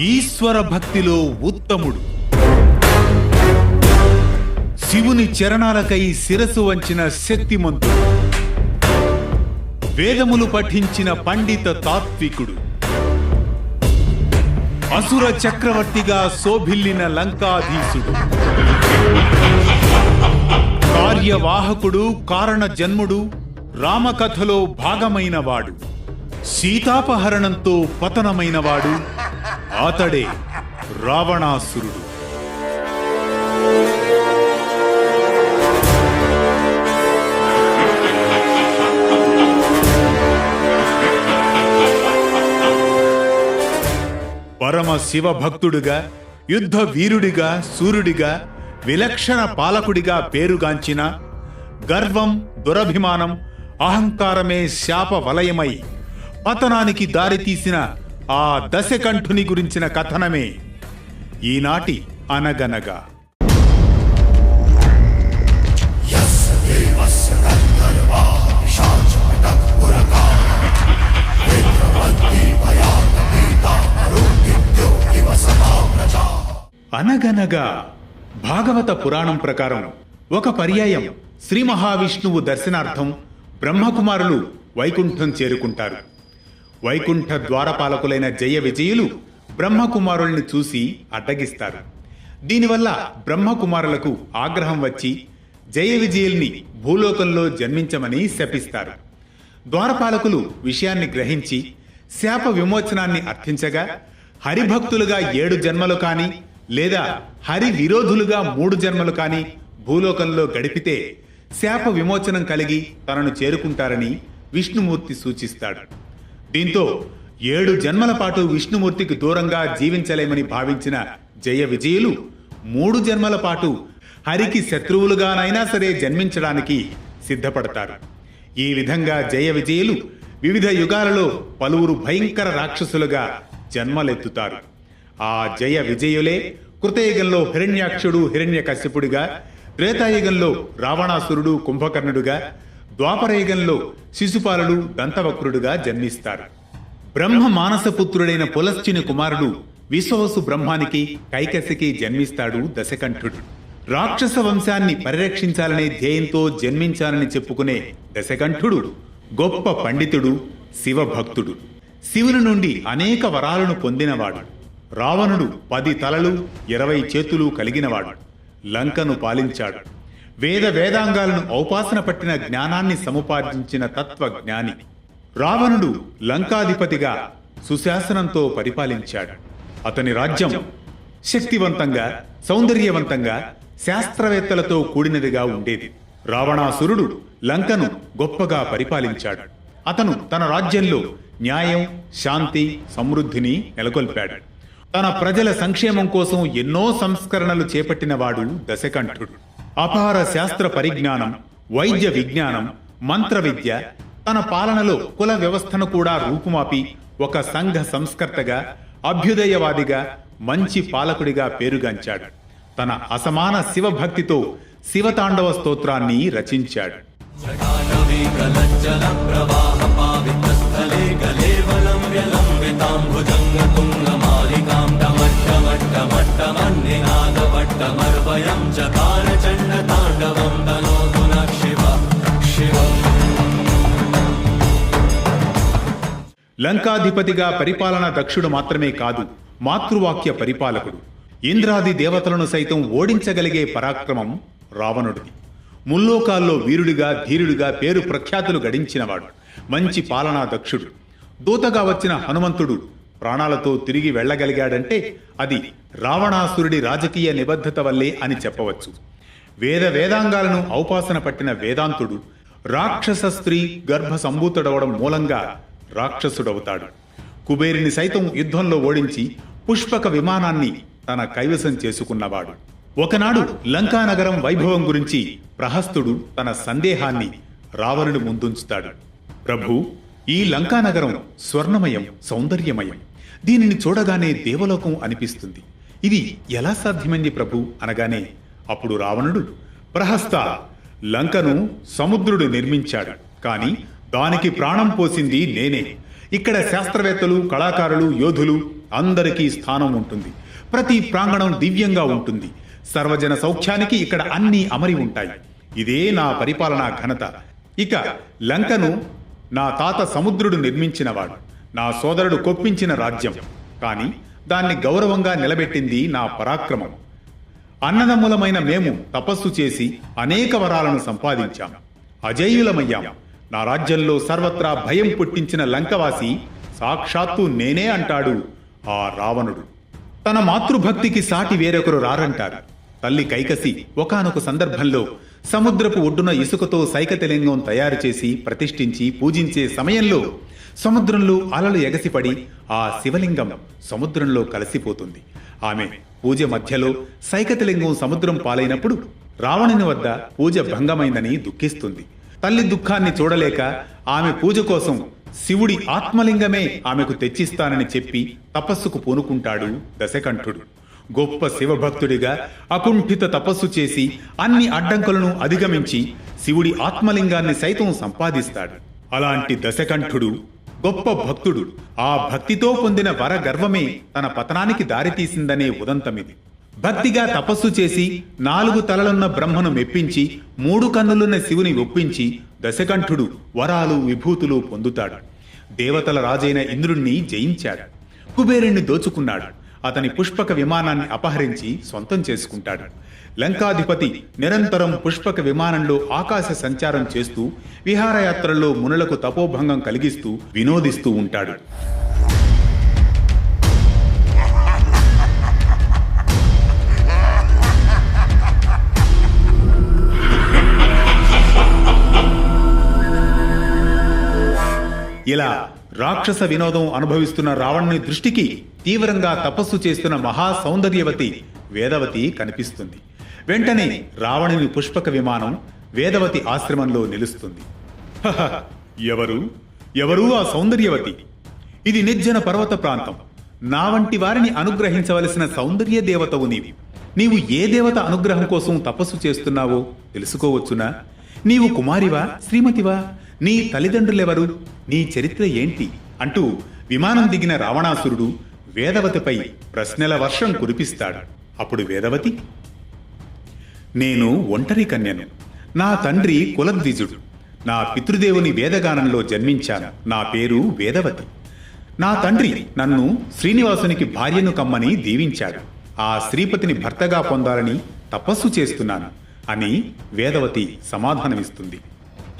ఈశ్వర భక్తిలో ఉత్తముడు. శివుని చరణాలకై శిరసు వంచిన శక్తిమంతుడు. వేదములు పఠించిన పండిత తాత్వికుడు. అసుర చక్రవర్తిగా శోభిల్లిన లంకాధీసుడు కార్యవాహకుడు కారణ జన్ముడు రామకథలో భాగమైనవాడు. సీతాపహరణంతో పతనమైనవాడు. అతడే రావణాసురుడు. పరమ శివ భక్తుడుగా యుద్ధ వీరుడిగా సూర్యుడిగా విలక్షణ పాలకుడిగా పేరుగాంచిన గర్వం దురభిమానం అహంకారమే శాప వలయమై పతనానికి దారితీసిన ఆ దశకంఠుని గురించిన కథనమే. ఈనాటి అనగనగా. అనగనగా. భాగవత పురాణం ప్రకారం ఒక పర్యాయం శ్రీ మహావిష్ణువు దర్శనార్థం బ్రహ్మకుమారులు వైకుంఠం చేరుకుంటారు. వైకుంఠ ద్వారపాలకులైన జయ విజయులు బ్రహ్మకుమారుల్ని చూసి అడ్డగిస్తారు. దీనివల్ల బ్రహ్మకుమారులకు ఆగ్రహం వచ్చి జయ విజయుల్ని భూలోకంలో జన్మించమని శపిస్తారు. ద్వారపాలకులు విషయాన్ని గ్రహించి శాప విమోచనాన్ని అర్థించగా హరిభక్తులుగా ఏడు జన్మలు కాని లేదా హరి విరోధులుగా మూడు జన్మలు కాని భూలోకంలో గడిపితే శాప విమోచనం కలిగి తనను చేరుకుంటారని విష్ణుమూర్తి సూచిస్తాడు. దీంతో ఏడు జన్మల పాటు విష్ణుమూర్తికి దూరంగా జీవించలేమని భావించిన జయ విజయులు మూడు జన్మల పాటు హరికి శత్రువులుగానైనా సరే జన్మించడానికి సిద్ధపడతారు. ఈ విధంగా జయ విజయులు వివిధ యుగాలలో పలువురు భయంకర రాక్షసులుగా జన్మలెత్తుతారు. ఆ జయ విజయులే కృతయుగంలో హిరణ్యాక్షుడు హిరణ్యకశ్యపుడిగా త్రేతాయుగంలో రావణాసురుడు కుంభకర్ణుడుగా ద్వాపరయుగంలో శిశుపాలుడు దంతవక్రుడుగా జన్మిస్తారు. బ్రహ్మ మానసపుత్రుడైన పులశ్చిని కుమారుడు విశ్వవసు బ్రహ్మానికి కైకసికి జన్మిస్తాడు దశకంఠుడు. రాక్షస వంశాన్ని పరిరక్షించాలనే ధ్యేయంతో జన్మించాలని చెప్పుకునే దశకంఠుడు గొప్ప పండితుడు శివభక్తుడు. శివుని నుండి అనేక వరాలను పొందినవాడు. రావణుడు పది తలలు ఇరవై చేతులు కలిగినవాడు. లంకను పాలించాడు. వేద వేదాంగాలను ఔపాసన పట్టిన జ్ఞానాన్ని సముపార్జించిన తత్వజ్ఞాని. రావణుడు లంకాధిపతిగా సుశాసనంతో పరిపాలించాడు. అతని రాజ్యం శక్తివంతంగా సౌందర్యవంతంగా శాస్త్రవేత్తలతో కూడినదిగా ఉండేది. రావణాసురుడు లంకను గొప్పగా పరిపాలించాడు. అతను తన రాజ్యంలో న్యాయం శాంతి సమృద్ధిని నెలకొల్పాడు. తన ప్రజల సంక్షేమం కోసం ఎన్నో సంస్కరణలు చేపట్టినవాడు దశకంఠుడు. అపార శాస్త్ర పరిజ్ఞానం వైద్య విజ్ఞానం మంత్ర విద్య తన పాలనలో కుల వ్యవస్థను కూడా రూపుమాపి ఒక సంఘ సంస్కర్తగా అభ్యుదయవాదిగా మంచి పాలకుడిగా పేరుగాంచాడు. తన అసమాన శివభక్తితో శివతాండవ స్తోత్రాన్ని రచించాడు. లంకాధిపతిగా పరిపాలన దక్షుడు మాత్రమే కాదు మాతృవాక్య పరిపాలకుడు. ఇంద్రాది దేవతలను సైతం ఓడించగలిగే పరాక్రమం రావణుడిది. ముల్లోకాల్లో వీరుడిగా ధీరుడిగా పేరు ప్రఖ్యాతులు గడించినవాడు. మంచి పాలనా దక్షుడు. దూతగా వచ్చిన హనుమంతుడు ప్రాణాలతో తిరిగి వెళ్ళగలిగాడంటే అది రావణాసురుడి రాజకీయ నిబద్ధత వల్లే అని చెప్పవచ్చు. వేద వేదాంగాలను ఔపాసన పట్టిన వేదాంతుడు రాక్షస స్త్రీ గర్భ సంభూతుడవడం మూలంగా రాక్షసుడవుతాడు. కుబేరిని సైతం యుద్ధంలో ఓడించి పుష్పక విమానాన్ని తన కైవసం చేసుకున్నవాడు. ఒకనాడు లంకా నగరం వైభవం గురించి ప్రహస్తుడు తన సందేహాన్ని రావణుడు ముందుంచుతాడు. ప్రభు ఈ లంకానగరం స్వర్ణమయం సౌందర్యమయం. దీనిని చూడగానే దేవలోకం అనిపిస్తుంది. ఇది ఎలా సాధ్యమైంది ప్రభు? అనగానే అప్పుడు రావణుడు ప్రహస్త లంకను సముద్రుడు నిర్మించాడు. కానీ దానికి ప్రాణం పోసింది నేనే. ఇక్కడ శాస్త్రవేత్తలు కళాకారులు యోధులు అందరికీ స్థానం ఉంటుంది. ప్రతి ప్రాంగణం దివ్యంగా ఉంటుంది. సర్వజన సౌఖ్యానికి ఇక్కడ అన్నీ అమరి ఉంటాయి. ఇదే నా పరిపాలనా ఘనత. ఇక లంకను నా తాత సముద్రుడు నిర్మించినవాడు. నా సోదరుడు కొప్పించిన రాజ్యం. కానీ దాన్ని గౌరవంగా నిలబెట్టింది నా పరాక్రమం. అన్నదమ్ములమైన మేము తపస్సు చేసి అనేక వరాలను సంపాదించాం. అజేయులమయ్యాం. నా రాజ్యంలో సర్వత్రా భయం పుట్టించిన లంకవాసి సాక్షాత్తు నేనే అంటాడు ఆ రావణుడు. తన మాతృభక్తికి సాటి వేరొకరు రారంటారు. తల్లి కైకసి ఒకానొక సందర్భంలో సముద్రపు ఒడ్డున ఇసుకతో సైకతలింగం తయారు చేసి ప్రతిష్ఠించి పూజించే సమయంలో సముద్రంలో అలలు ఎగసిపడి ఆ శివలింగం సముద్రంలో కలిసిపోతుంది. ఆమె పూజ మధ్యలో సైకతలింగం సముద్రం పాలైనప్పుడు రావణుని వద్ద పూజ భంగమైందని దుఃఖిస్తుంది. తల్లి దుఃఖాన్ని చూడలేక ఆమె పూజ కోసం శివుడి ఆత్మలింగమే ఆమెకు తెచ్చిస్తానని చెప్పి తపస్సుకు పూనుకుంటాడు దశకంఠుడు. గొప్ప శివభక్తుడిగా అకుంఠిత తపస్సు చేసి అన్ని అడ్డంకులను అధిగమించి శివుడి ఆత్మలింగాన్ని సైతం సంపాదిస్తాడు. అలాంటి దశకంఠుడు గొప్ప భక్తుడు ఆ భక్తితో పొందిన వర గర్వమే తన పతనానికి దారితీసిందనే ఉదంతమిది. భక్తిగా తపస్సు చేసి నాలుగు తలలున్న బ్రహ్మను మెప్పించి మూడు కన్నులున్న శివుని ఒప్పించి దశకంఠుడు వరాలు విభూతులు పొందుతాడు. దేవతల రాజైన ఇంద్రుణ్ణి జయించాడు. కుబేరుణ్ణి దోచుకున్నాడు. అతని పుష్పక విమానాన్ని అపహరించి సొంతం చేసుకుంటాడు. లంకాధిపతి నిరంతరం పుష్పక విమానంలో ఆకాశ సంచారం చేస్తూ విహారయాత్రల్లో మునులకు తపోభంగం కలిగిస్తూ వినోదిస్తూ ఉంటాడు. ఇలా రాక్షస వినోదం అనుభవిస్తున్న రావణుని దృష్టికి తీవ్రంగా తపస్సు చేస్తున్న మహా సౌందర్యవతి వేదవతి కనిపిస్తుంది. వెంటనే రావణుని పుష్పక విమానం వేదవతి ఆశ్రమంలో నిలుస్తుంది. ఎవరు? ఎవరు ఆ సౌందర్యవతి? ఇది నిర్జన పర్వత ప్రాంతం. నా వంటి వారిని అనుగ్రహించవలసిన సౌందర్య దేవతవు నీవి. నీవు ఏ దేవత అనుగ్రహం కోసం తపస్సు చేస్తున్నావో తెలుసుకోవచ్చునా? నీవు కుమారివా? శ్రీమతివా? నీ తల్లిదండ్రులెవరు? నీ చరిత్ర ఏంటి? అంటూ విమానం దిగిన రావణాసురుడు వేదవతిపై ప్రశ్నల వర్షం కురిపిస్తాడు. అప్పుడు వేదవతి నేను ఒంటరి కన్యను. నా తండ్రి కులద్విజుడు. నా పితృదేవుని వేదగానంలో జన్మించాను. నా పేరు వేదవతి. నా తండ్రి నన్ను శ్రీనివాసునికి భార్యను కమ్మని దీవించాడు. ఆ శ్రీపతిని భర్తగా పొందాలని తపస్సు చేస్తున్నాను అని వేదవతి సమాధానమిస్తుంది.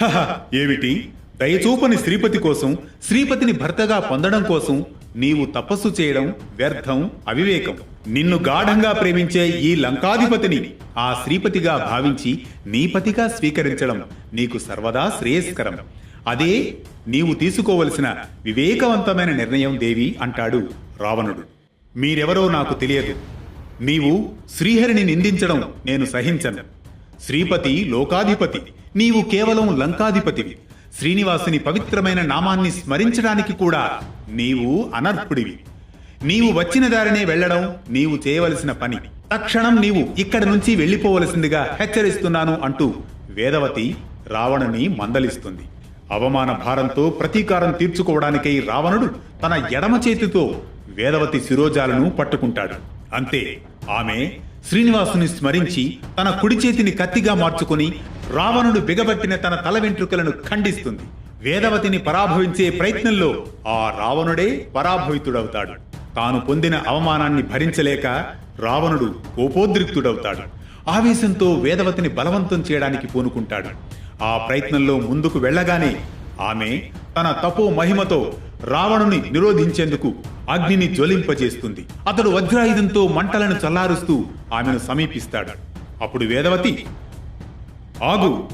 ఏమిటి? దయచూపని శ్రీపతి కోసం శ్రీపతిని భర్తగా పొందడం కోసం నీవు తపస్సు చేయడం వ్యర్థం అవివేకం. నిన్ను గాఢంగా ప్రేమించే ఈ లంకాధిపతిని ఆ శ్రీపతిగా భావించి నీపతిగా స్వీకరించడం నీకు సర్వదా శ్రేయస్కరం. అదే నీవు తీసుకోవలసిన వివేకవంతమైన నిర్ణయం దేవి అంటాడు రావణుడు. మీరెవరో నాకు తెలియదు. నీవు శ్రీహరిని నిందించడం నేను సహించను. శ్రీపతి లోకాధిపతి. నీవు కేవలం లంకాధిపతివి. శ్రీనివాసుని పవిత్రమైన నామాన్ని స్మరించడానికి కూడా నీవు అనర్హుడివి. నీవు వచ్చిన దారినే వెళ్ళడం నీవు చేయవలసిన పని. తక్షణం నీవు ఇక్కడి నుంచి వెళ్ళిపోవలసిందిగా హెచ్చరిస్తున్నాను అంటూ వేదవతి రావణుని మందలిస్తుంది. అవమాన భారంతో ప్రతీకారం తీర్చుకోవడానికై రావణుడు తన ఎడమ చేతితో వేదవతి శిరోజాలను పట్టుకుంటాడు. అంతే ఆమె శ్రీనివాసుని స్మరించి తన కుడి చేతిని కత్తిగా మార్చుకుని రావణుడు బిగబట్టిన తన తల వెంట్రుకలను ఖండిస్తుంది. వేదవతిని పరాభవించే ప్రయత్నంలో ఆ రావణుడే పరాభవితుడవుతాడు. తాను పొందిన అవమానాన్ని భరించలేక రావణుడు కోపోద్రిక్తుడవుతాడు. ఆవేశంతో వేదవతిని బలవంతం చేయడానికి పూనుకుంటాడు. ఆ ప్రయత్నంలో ముందుకు వెళ్ళగానే ఆమె తన తపో మహిమతో రావణుని నిరోధించేందుకు అగ్నిని జ్వలింపజేస్తుంది. అతడు వజ్రాయుధంతో మంటలను చల్లారుస్తూ ఆమెను సమీపిస్తాడు. అప్పుడు వేదవతి ఆగు.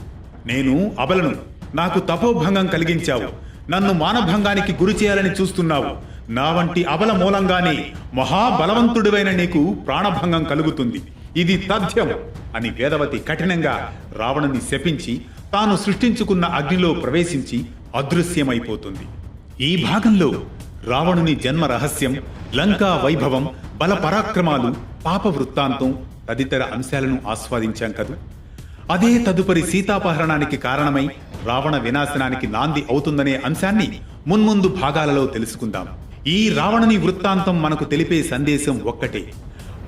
నేను అబలను. నాకు తపోభంగం కలిగించావు. నన్ను మానభంగానికి గురి చేయాలని చూస్తున్నావు. నా వంటి అబల మూలంగానే మహాబలవంతుడివైన నీకు ప్రాణభంగం కలుగుతుంది. ఇది తథ్యం అని వేదవతి కఠినంగా రావణుని శపించి తాను సృష్టించుకున్న అగ్నిలో ప్రవేశించి అదృశ్యమైపోతుంది. ఈ భాగంలో రావణుని జన్మ రహస్యం లంకా వైభవం బల పరాక్రమాలు పాప వృత్తాంతం తదితర అంశాలను ఆస్వాదించాం కదా? అదే తదుపరి సీతాపహరణానికి కారణమై రావణ వినాశనానికి నాంది అవుతుందనే అంశాన్ని మున్ముందు భాగాలలో తెలుసుకుందాం. ఈ రావణుని వృత్తాంతం మనకు తెలిపే సందేశం ఒక్కటే.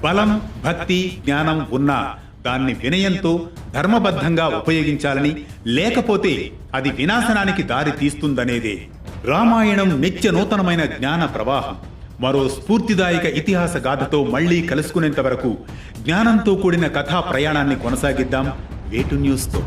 బలం భక్తి జ్ఞానం ఉన్నా దాన్ని వినయంతో ధర్మబద్ధంగా ఉపయోగించాలని లేకపోతే అది వినాశనానికి దారి తీస్తుందనేదే. రామాయణం నిత్య నూతనమైన జ్ఞాన ప్రవాహం. మరో స్ఫూర్తిదాయక ఇతిహాస గాథతో మళ్ళీ కలుసుకునేంత వరకు జ్ఞానంతో కూడిన కథా ప్రయాణాన్ని కొనసాగిద్దాం. వేటు న్యూస్తో?